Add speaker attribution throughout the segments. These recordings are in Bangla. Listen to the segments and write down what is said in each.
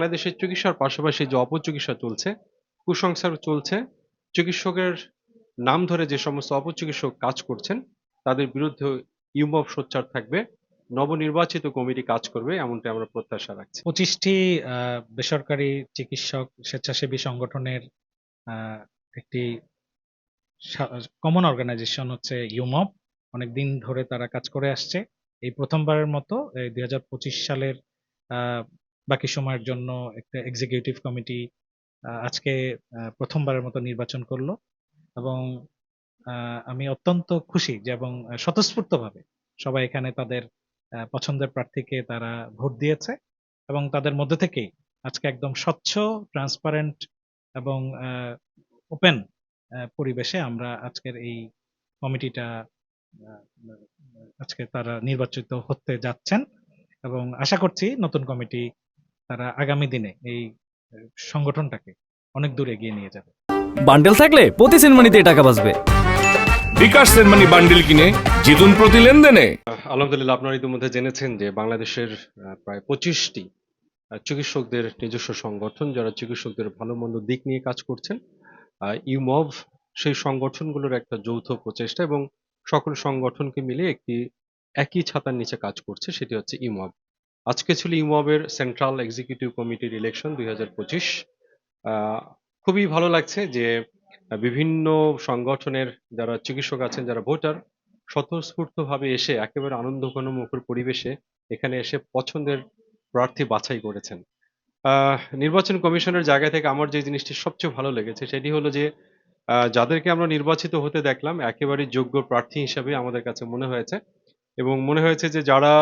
Speaker 1: বাংলাদেশের চিকিৎসার পাশাপাশি যে অপচিকিৎসা চলছে, কুসংস্কার চলছে, চিকিৎসকের নাম ধরে যে সমস্ত অপচিকিৎসক কাজ করছেন, তাদের বিরুদ্ধে ইউমব সোচ্চার থাকবে, নবনির্বাচিত কমিটি কাজ করবে, এমনটা আমরা প্রত্যাশা রাখছি।
Speaker 2: পঁচিশটি বেসরকারি চিকিৎসক স্বেচ্ছাসেবী সংগঠনের একটি কমন অর্গানাইজেশন হচ্ছে ইউমব অনেকদিন ধরে তারা কাজ করে আসছে। এই প্রথমবারের মতো দুই হাজার পঁচিশ সালের বাকি সময়ের জন্য একটা এক্সিকিউটিভ কমিটি আজকে প্রথমবারের মতো নির্বাচন করল এবং আমি অত্যন্ত খুশি যে এবং স্বতঃস্ফূর্তভাবে সবাই এখানে তাদের পছন্দের প্রার্থীকে তারা ভোট দিয়েছে এবং তাদের মধ্যে থেকেই আজকে একদম স্বচ্ছ ট্রান্সপারেন্ট এবং ওপেন পরিবেশে আমরা আজকের এই কমিটিটা আজকে তারা নির্বাচিত হতে যাচ্ছেন এবং আশা করছি নতুন কমিটি তারা আগামী দিনে এই সংগঠনটাকে অনেক দূর এগিয়ে নিয়ে যাবে।
Speaker 3: বান্ডেল থাকলে প্রতি সেনমানিতে টাকা বাঁচবে।
Speaker 4: বিকাশ সেনমানি বান্ডিল কিনে জিতুন প্রতি লেনদেনে।
Speaker 1: আলহামদুলিল্লাহ আপনারা ইতিমধ্যে জেনেছেন যে বাংলাদেশের আহ, প্রায় পঁচিশটি চিকিৎসকদের নিজস্ব সংগঠন যারা চিকিৎসকদের ভালো মন্দ দিক নিয়ে কাজ করছেন ইউমভ সেই সংগঠনগুলোর একটা যৌথ প্রচেষ্টা এবং সকল সংগঠনকে মিলে একটি একই ছাতার নিচে কাজ করছে সেটি হচ্ছে ইউমভ। আজকে ছিল ইউমভের সেন্ট্রাল এক্সিকিউটিভ কমিটির ইলেকশন দুই হাজার পঁচিশ। খুবই ভালো লাগছে যে বিভিন্ন সংগঠনের যারা চিকিৎসক আছেন, যারা ভোটার, স্বতঃস্ফূর্তভাবে এসে একেবারে আনন্দঘন মুখর পরিবেশে এখানে এসে পছন্দের প্রার্থী বাছাই করেছেন। নির্বাচন কমিশনের জায়গা থেকে আমার যে জিনিসটি সবচেয়ে ভালো লেগেছে সেটি হলো যে যাদেরকে আমরা নির্বাচিত হতে দেখলাম একেবারে যোগ্য প্রার্থী হিসাবে আমাদের কাছে মনে হয়েছে এবং মনে হয়েছে যে যারা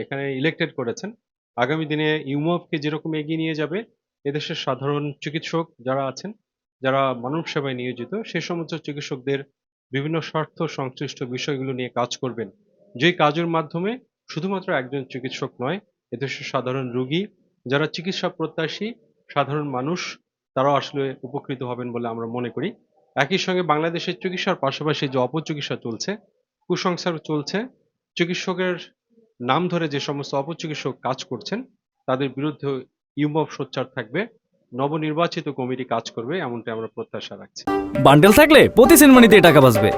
Speaker 1: এখানে ইলেক্টেড করেছেন। আগামী দিনে ইউমোভকে যেরকম এগিয়ে নিয়ে যাবে, এদেশের সাধারণ চিকিৎসক যারা আছেন, যারা মানব সেবায় নিয়োজিত, সে সমস্ত চিকিৎসকদের বিভিন্ন স্বার্থ সংশ্লিষ্ট বিষয়গুলো নিয়ে কাজ করবেন। যে কাজের মাধ্যমে শুধুমাত্র একজন চিকিৎসক নয়, এদেশের সাধারণ রোগী, যারা চিকিৎসা প্রত্যাশী, সাধারণ মানুষ, তারাও আসলে উপকৃত হবেন বলে আমরা মনে করি। একই সঙ্গে বাংলাদেশের চিকিৎসার পাশাপাশি যে অপচিকিৎসা চলছে, কুসংস্কার চলছে, চিকিৎসকের নাম ধরে যে সমস্ত অপচিকিৎসক কাজ করছেন তাদের বিরুদ্ধে ইউমব সোচ্চার থাকবে। নবনির্বাচিত কমিটি কাজ করবে এমনটা আমরা প্রত্যাশা রাখছি।
Speaker 3: বান্ডেল থাকলে প্রতি সেনমানিতে টাকা বাঁচবে।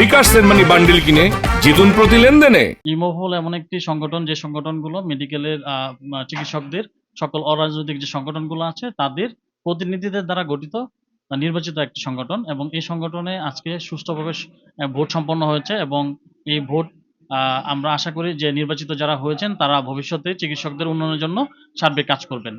Speaker 4: বিকাশ সেনমানি বান্ডিল কিনে জিতুন প্রতি লেনদেনে।
Speaker 5: ইমো হল এমন একটি সংগঠন যে সংগঠনগুলো মেডিকেলের আহ, চিকিৎসকদের সকল অরাজনৈতিক যে সংগঠনগুলো আছে তাদের প্রতিনিধিদের দ্বারা গঠিত নির্বাচিত একটি সংগঠন। এবং এই সংগঠনে আজকে সুষ্ঠুভাবে ভোট সম্পন্ন হয়েছে এবং এই ভোট আমরা আশা করি যে নির্বাচিত যারা হয়েছেন, তারা ভবিষ্যতে চিকিৎসকদের উন্নয়নের জন্য সার্বিক কাজ করবেন।